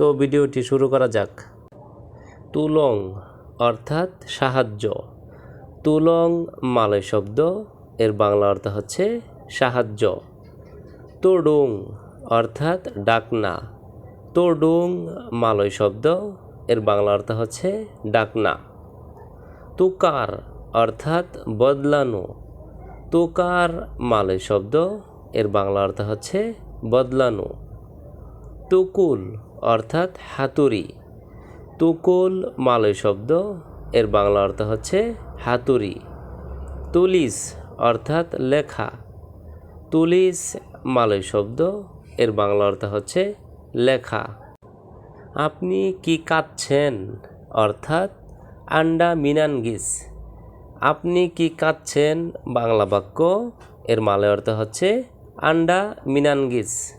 তো ভিডিওটি শুরু করা যাক। তুলং অর্থাৎ সাহায্য। তুলং মালয় শব্দ, এর বাংলা অর্থ হচ্ছে সাহায্য। তোডুং অর্থাৎ ডাকনা। তোডুং মালয় শব্দ, এর বাংলা অর্থ হচ্ছে ডাকনা। তুকার অর্থাৎ বদলানো। তুকার মালয় শব্দ, এর বাংলা অর্থ হচ্ছে বদলানো। তুকুল অর্থাৎ হাতুড়ি। তুকুল মালয় শব্দ, এর বাংলা অর্থ হচ্ছে হাতুড়ি। তুলিস অর্থাৎ লেখা। তুলিস মালয় শব্দ, এর বাংলা অর্থ হচ্ছে লেখা। আপনি কি কাঁদছেন? অর্থাৎ আন্ডা মিনানগিস। আপনি কি কাঁদছেন? বাংলা বাক্য, এর মালয় অর্থ হচ্ছে আন্ডা মিনানগিস।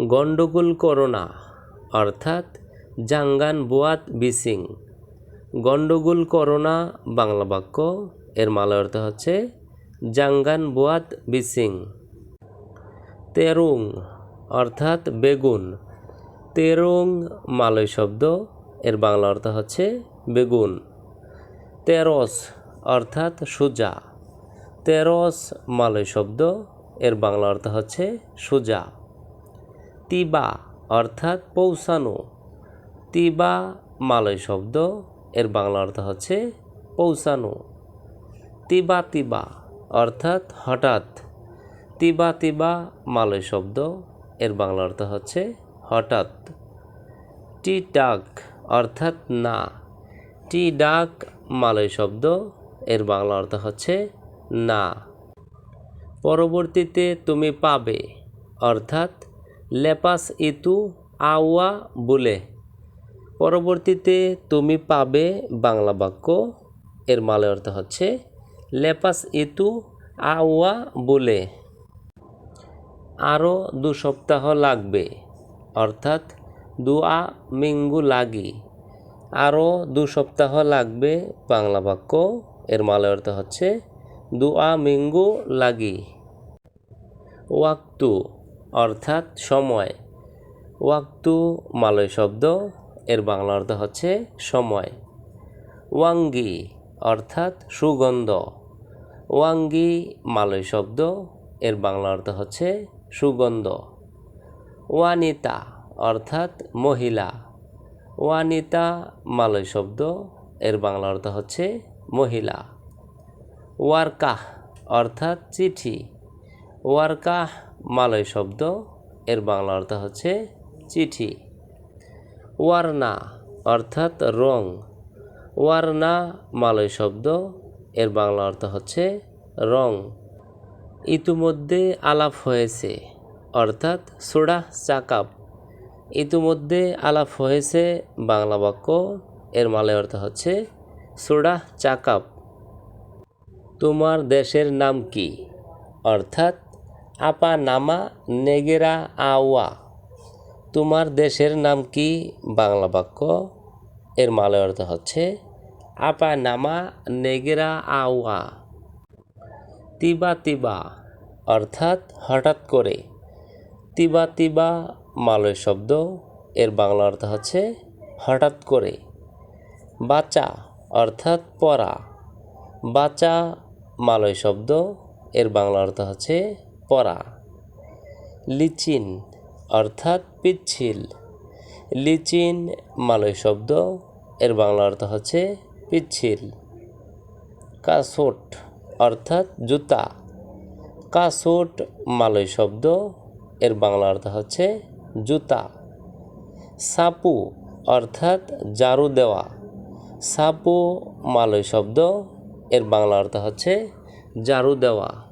গণ্ডগোল করো না। অর্থাৎ জাঙ্গান বুয়াত বিসিং। গণ্ডগোল করো না, বাংলা বাক্য। এর মালয় অর্থ হচ্ছে জাঙ্গান বুয়াত বিসিং। তেরুং অর্থাৎ বেগুন। তেরুং মালয় শব্দ, এর বাংলা অর্থ হচ্ছে বেগুন। তেরস অর্থাৎ সোজা। তেরস মালয় শব্দ, এর বাংলা অর্থ হচ্ছে সোজা। তিবা অর্থাৎ পৌঁছানো। তিবা মালয় শব্দ, এর বাংলা অর্থ হচ্ছে পৌঁছানো। তিবা তিবা, অর্থাৎ হঠাৎ। তিবা তিবা মালয় শব্দ, এর বাংলা অর্থ হচ্ছে হঠাৎ। টি ডাক অর্থাৎ না। টি ডাক মালয় শব্দ, এর বাংলা অর্থ হচ্ছে না। পরবর্তীতে তুমি পাবে, অর্থাৎ লেপাস ইতু আওয়া বলে। পরবর্তীতে তুমি পাবে বাংলা বাক্য। এর মালয় অর্থ হচ্ছে লেপাস ইতু আওয়া বলে। আরও দু সপ্তাহ লাগবে, অর্থাৎ দুয়া মিঙ্গু লাগি। আরও দু সপ্তাহ লাগবে বাংলা বাক্য। এর মালয় অর্থ হচ্ছে দুয়া মিঙ্গু লাগি। ওয়াক্তু অর্থাৎ সময়। ওয়াক্তু মালয় শব্দ, এর বাংলা অর্থ হচ্ছে সময়। ওয়াঙ্গি অর্থাৎ সুগন্ধ। ওয়াঙ্গি মালয় শব্দ, এর বাংলা অর্থ হচ্ছে সুগন্ধ। ওয়ানিতা অর্থাৎ মহিলা। ওয়ানিতা মালয় শব্দ, এর বাংলা অর্থ হচ্ছে মহিলা। ওয়ারকাহ অর্থাৎ চিঠি। ওয়ারকাহ মালয় শব্দ, এর বাংলা অর্থ হচ্ছে চিঠি। ওয়ারনা অর্থাৎ রং। ওয়ারনা মালয় শব্দ, এর বাংলা অর্থ হচ্ছে রং। ইতিমধ্যে আলাপ হয়েছে, অর্থাৎ সোডা চাকাপ। ইতিমধ্যে আলাপ হয়েছে, বাংলা বাক্য, এর মালয় অর্থ হচ্ছে সোডা চাকাপ। তোমার দেশের নাম কি? অর্থাৎ আপা নামা নেগেরা আওয়া। তোমার দেশের নাম কি? বাংলা বাক্য। এর মালয় অর্থ হচ্ছে, আপা নামা নেগেরা আওয়া। তিবা তিবা, অর্থাৎ হঠাৎ করে। তিবা তিবা, মালয় শব্দ। এর বাংলা অর্থ হচ্ছে, হঠাৎ করে। বাচা, অর্থাৎ পড়া বাচা, মালয় শব্দ। এর বাংলা অর্থ হচ্ছে পড়া লিচিন অর্থাৎ পিচ্ছিল। লিচিন মালয় শব্দ, এর বাংলা অর্থ হচ্ছে পিচ্ছিল। কাসোট অর্থাৎ জুতা। কাসোট মালয় শব্দ, এর বাংলা অর্থ হচ্ছে জুতা। সাপু অর্থাৎ জারু দেওয়া। সাপু মালয় শব্দ, এর বাংলা অর্থ হচ্ছে জারু দেওয়া।